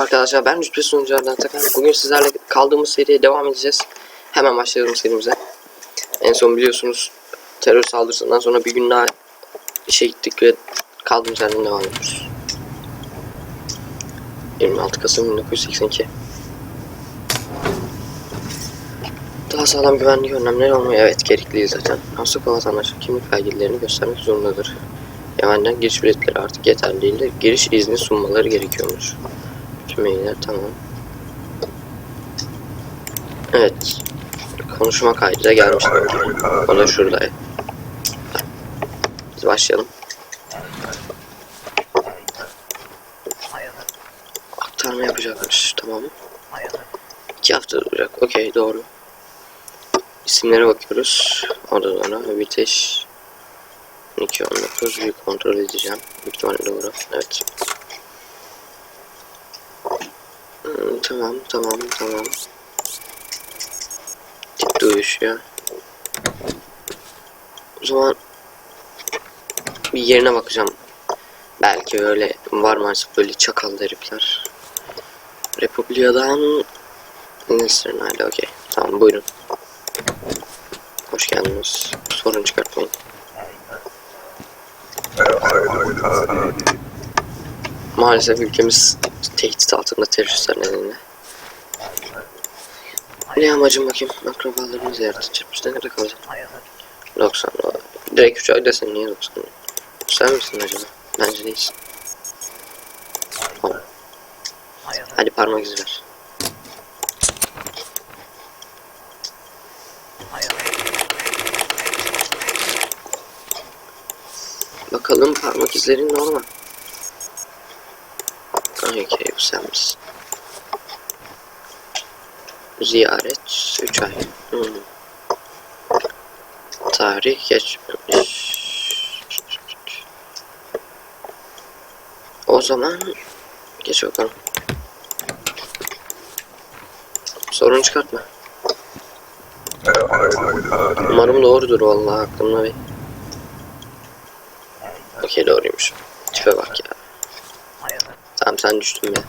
Arkadaşlar ben Rütbe sunuculardan Atakan. Bugün sizlerle kaldığımız seriye devam edeceğiz. Hemen başlayalım serimize. En son biliyorsunuz terör saldırısından sonra bir gün daha işe gittik ve kaldığımız yerden devam ediyoruz. 26 Kasım 1982 Daha sağlam güvenlik önlemleri olmuyor. Evet gerekli zaten. Hasta vatandaş kimlik belgelerini göstermek zorundadır. Yabancıdan giriş biletleri artık yeterli değil de giriş izni sunmaları gerekiyormuş. Tüm mailler tamam. Evet. Konuşma kaydı da gelmiş. O da şurada. Biz başlayalım. Aktarma yapacakmış. Tamam. İki hafta duracak. Okey doğru. İsimlere bakıyoruz. O da doğru. Biteş 1219 bir kontrol edeceğim. Büyük ihtimalle doğru. Evet. Hmm, tamam tamam tamam. Tip de uyuşuyor. O zaman bir yerine bakacağım. Belki öyle var maalesef böyle çakal herifler. Republika'dan Nesrin hadi okey. Tamam buyurun. Hoş geldiniz. Sorun çıkartmayın. Maalesef ülkemiz tehdit altında teröristler nedeniyle. Ne amacım bakayım? Akrabalarını ziyaret edecekmiş. Ne kadar kalacak? 90 dolar. Direkt 3 ay desen niye 90 dolar? Sen misin acaba? Bence değilsin. Hadi parmak izi ver. Bakalım parmak izlerin normal. Sen misin? Ziyaret 3 ay. Hmm. Tarih geçmemiş. O zaman geç bakalım. Sorun çıkartma. Umarım doğrudur vallahi aklımda bir. Okey doğruymuş. Tipe bak ya. Tamam sen düştün be.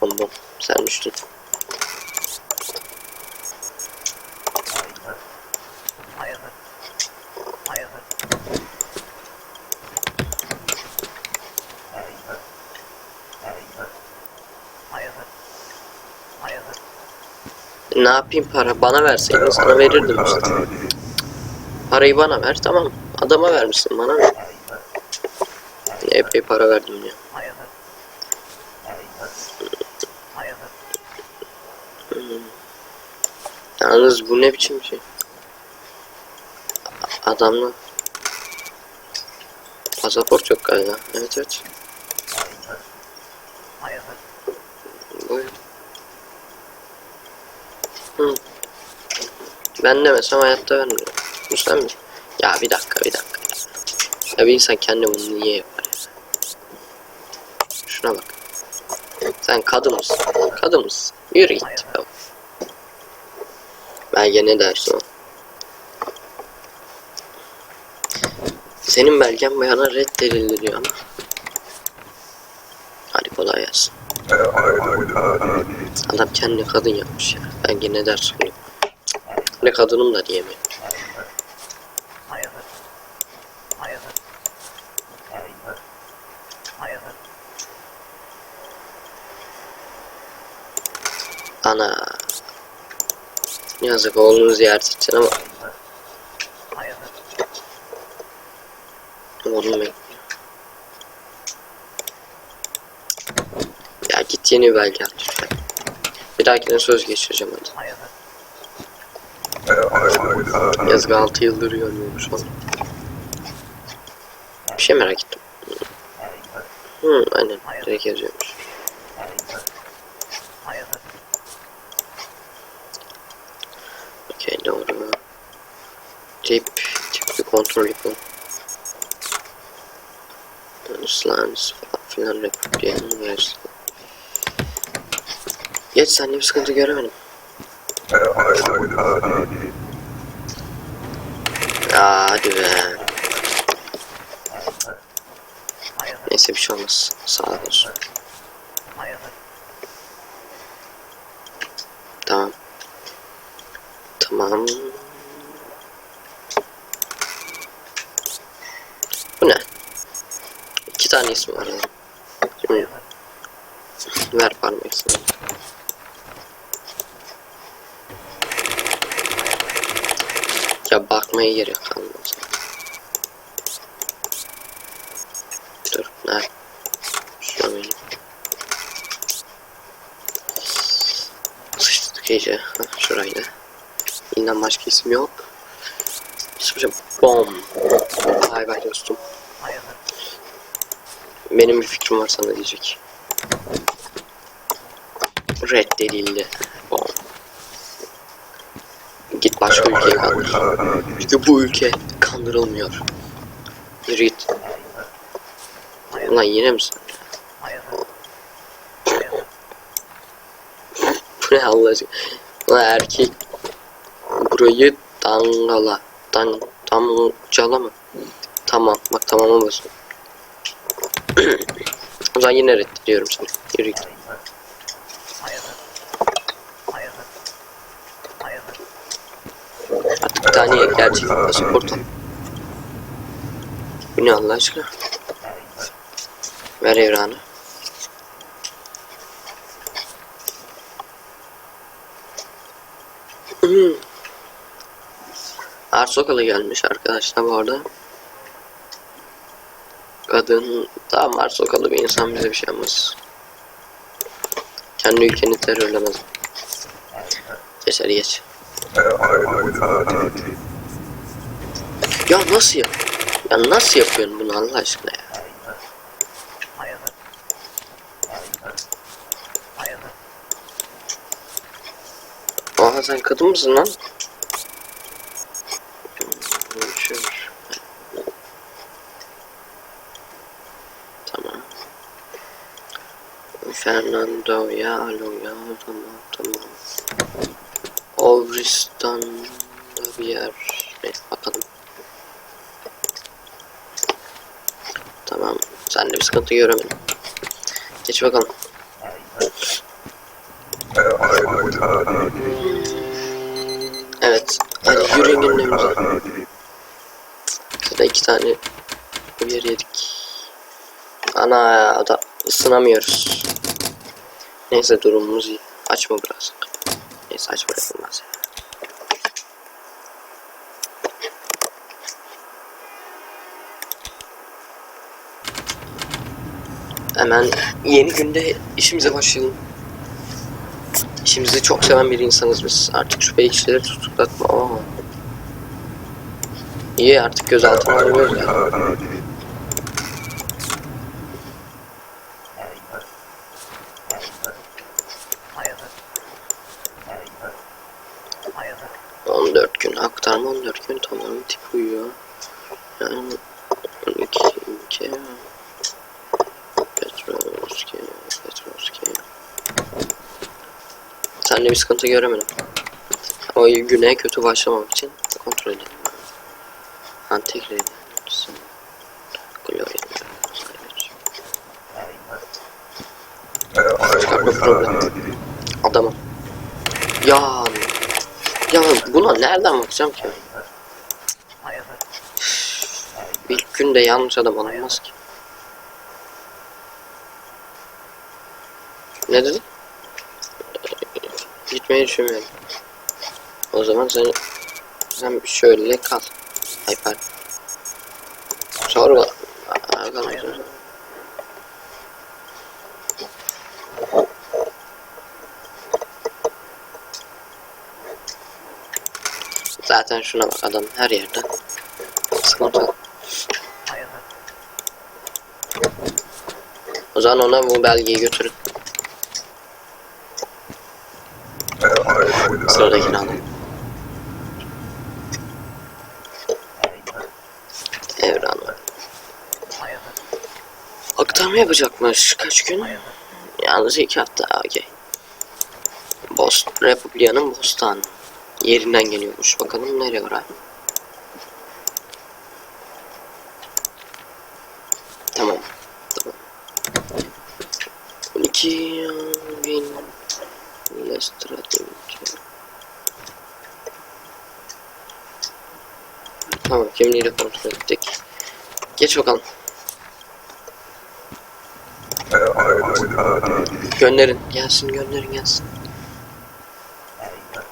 Bom bom. Sen düştün. Ne yapayım para? Bana verseydin sana verirdim işte. Parayı bana ver tamam. Adama vermişsin bana ver. Epey para verdim ya. Hmm. Yalnız bu ne biçim şey? A- Adamla pasaport yok galiba. Evet evet. Hı. Ben demesem hayatta vermiyorum. Mi? Ya bir dakika bir dakika. Ya bir insan kendi bunu niye yapar ya? Şuna bak. Sen kadın mısın? Kadın mısın? Yürü git. Belge ne dersin o? Senin belgen bayana reddedildi diyor ama. Hadi kolay gelsin. Adam kendi kadın yapmış ya. Belge ne dersin diyor. Ne kadınım da diyemiyor. Ana. Yazık oğlunu ziyaret edeceksin ama oğlum bekliyor. Ya git yeni belge lütfen. Bir dahakine söz geçireceğim hadi. Yazık 6 yıldır görmüyormuş onu. Bir şey merak ettim. Hı, aynen. Direkt yazıyormuş. Okey doğru. Tip, tip bir kontrol yapalım. Slans falan filan Republika'nın versin. Geç sen bir sıkıntı göremedim. Hadi be. Neyse bir şey olmaz. Sağ olsun. Tamam. Tamam. Bu ne? İki tane ismi var ya. Şimdi ver parmak ismini. Ya bakmaya gerek kalmaz. Dur, ne? Şuna benim. Sıçtık iyice. Hah, şuraydı. İnden başka isim yok. İsmi Bom. Bay bay dostum. Benim bir fikrim var sana diyecek. Reddedildi. Bom. Git başka ülkeye kandır. Çünkü bu ülke kandırılmıyor. Yürü git. Ulan yine misin? Bu ne Allah aşkına? Ulan erkek burayı dangala. Dan, damcala mı? Tamam. Bak tamama basın. O zaman yine reddediyorum seni. Yürü git. Artık bir tane gerçek pasaport. Bu ne Allah aşkına? Ver evranı. Hmm. Arsokalı gelmiş arkadaşlar bu arada. Kadın tamam Arsokalı bir insan bize bir şey yapmaz. Kendi ülkeni terörlemez. Geç hadi geç. Ya nasıl yap? Ya nasıl yapıyorsun bunu Allah aşkına ya? Oha sen kadın mısın lan? Konuşuyor. Tamam. Fernando ya alo ya tamam tamam. Ovristan'da bir yer. Neyse bakalım. Tamam. Sen de bir sıkıntı göremedim. Geç bakalım. Evet. Hadi yürüyün gelin evimize. Şurada iki tane bir yedik. Ana da ısınamıyoruz. Neyse durumumuz iyi. Açma biraz. Neyse aç bırakın ben Hemen yeni günde işimize başlayalım. İşimizi çok seven bir insanız biz. Artık şu şüphecileri tutuklatma. Oo. İyi artık gözaltına alıyoruz. Yani. 14 gün aktarma 14 gün tamamen tip uyuyor. Yani 12 ülke Petrovski Petrovski Sen de bir sıkıntı göremedim. O güne kötü başlamak için kontrol edelim. Antekleydi. Gloria. Farklı problem. Nereden bakacağım ki? İlk günde yanlış adam alınmaz ki. Ne dedin? Gitmeyi düşünmüyorum. O zaman sen sen şöyle kal. Ay pardon. Sorma. Aa, Zaten şuna bak adam her yerde. Sıkıntı. O zaman ona bu belgeyi götürün. Sıradakini alın. Evran. Aktarma yapacakmış. Kaç gün? Yalnız iki hafta. Okey. Bost Republika'nın Bostan yerinden geliyormuş. Bakalım nereye var abi. Tamam. Tamam. İki bin strateji. Tamam kimliği de kontrol ettik. Geç bakalım. Gönderin. Gelsin gönderin gelsin.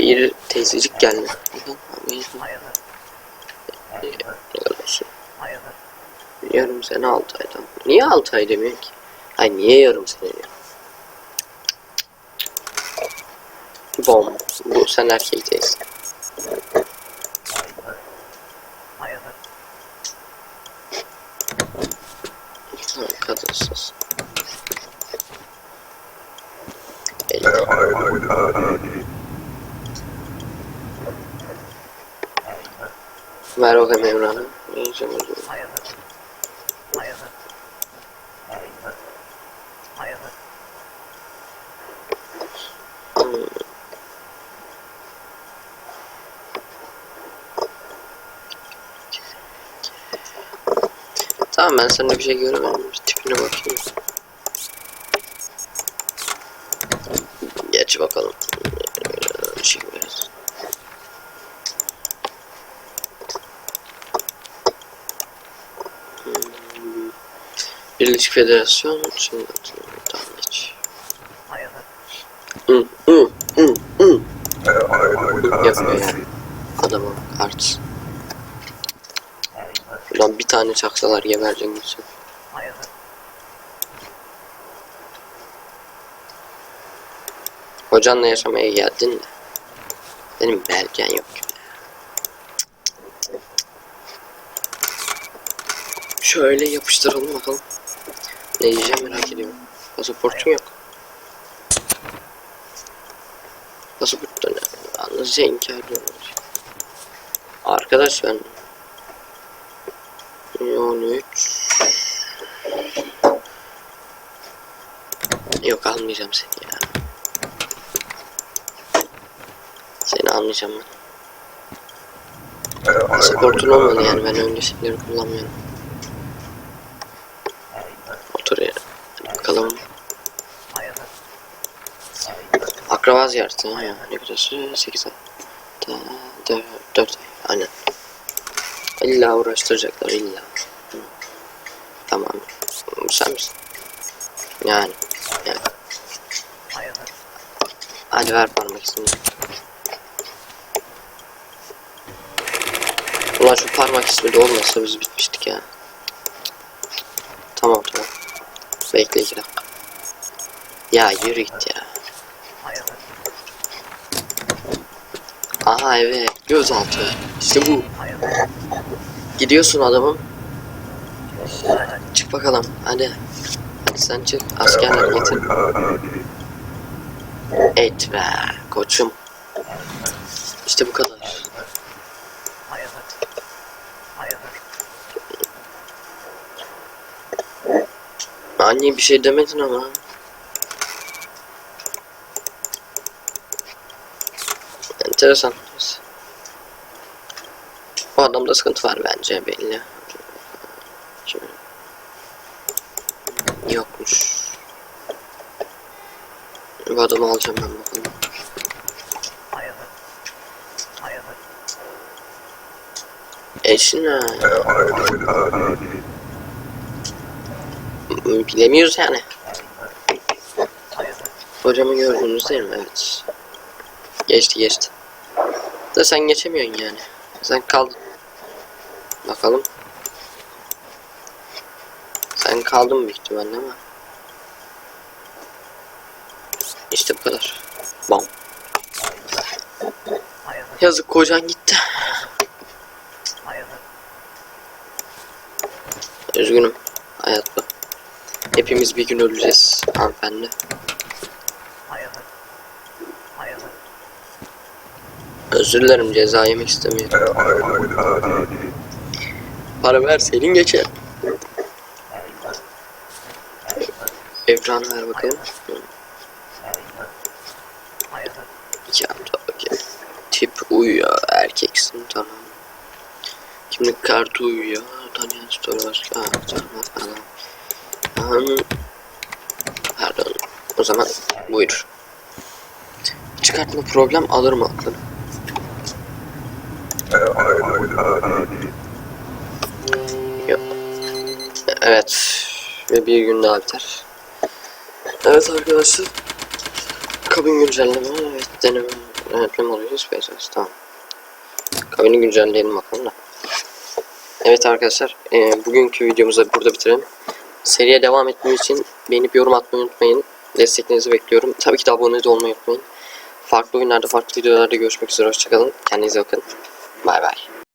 Bir teyzecik geldi. Yarım sene 6 aydan. Niye 6 ay demiyor ki? Ay niye yarım sene diyor? Bom. Bu sen erkek değilsin. Kadınsız. Elli. Ver bakayım Emrah'ı. Dilerim. Hmm. Tamam ben sende bir şey göremedim. Tipine bakayım. Geç bakalım. Ee, Şey biraz. Hmm. Birleşik Federasyon tamam geç. Hı hı hı hı. Yapıyor yani. Adamın kart. Buradan bir tane çaksalar gebereceksin gitsin. Hocanla yaşamaya geldin de. Benim belgen yok. Şöyle yapıştıralım bakalım. Ne diyeceğim merak ediyorum. Pasaportum yok. Pasaportta ne? Yalnızca inkar ediyorum. Arkadaş ben 13 Yok almayacağım seni ya. Seni almayacağım ben. Pasaportun olmalı yani ben öyle şeyleri kullanmıyorum. Otur ya. Hadi bakalım. Akraba ziyareti ya. Ne süre? 8 ay. Da, 4, 4 ay. Aynen. İlla uğraştıracaklar illa. Hı. Tamam. Sen misin? Yani. Yani. Hadi ver parmak izini. Ulan şu parmak ismi de olmasa biz bitmiştik ya. Tamam tamam. Bekle iki dakika. Ya yürü git ya. Aha evet gözaltı. İşte bu. Gidiyorsun adamım. Çık bakalım hadi. Sen çık. Askerler getir. Et be koçum. İşte bu kadar. Anne bir şey demedin ama. Enteresan. Bu adamda sıkıntı var bence belli. Yokmuş. Bu adamı alacağım ben bakalım. Eşine. Bilemiyoruz yani. Hocamı gördünüz değil mi? Evet. Geçti geçti. Da sen geçemiyorsun yani. Sen kaldın. Bakalım. Sen kaldın büyük ihtimalle ama. İşte bu kadar. Bam. Yazık kocan gitti. Üzgünüm. Hayat. Hepimiz bir gün öleceğiz hanımefendi. Özür dilerim ceza yemek istemiyorum. Para ver senin geçer. Evranı ver bakayım. Ya okey. Tip uyuyor erkeksin tamam. Kimlik kartı uyuyor. Tanıyan story başka. Tamam falan. Ahem. Pardon. O zaman buyur. Çıkartma problem alır mı aklını? Evet. Ve bir gün daha biter. Evet arkadaşlar. Kabin güncelleme. Evet deneme. Yönetim oluyor. SpaceX. Tamam. Kabini güncelleyelim bakalım da. Evet arkadaşlar. E, bugünkü videomuzu burada bitirelim. Seriye devam etmem için beğenip yorum atmayı unutmayın. Desteklerinizi bekliyorum. Tabii ki de abone de olmayı unutmayın. Farklı oyunlarda, farklı videolarda görüşmek üzere. Hoşçakalın. Kendinize bakın. Bay bay.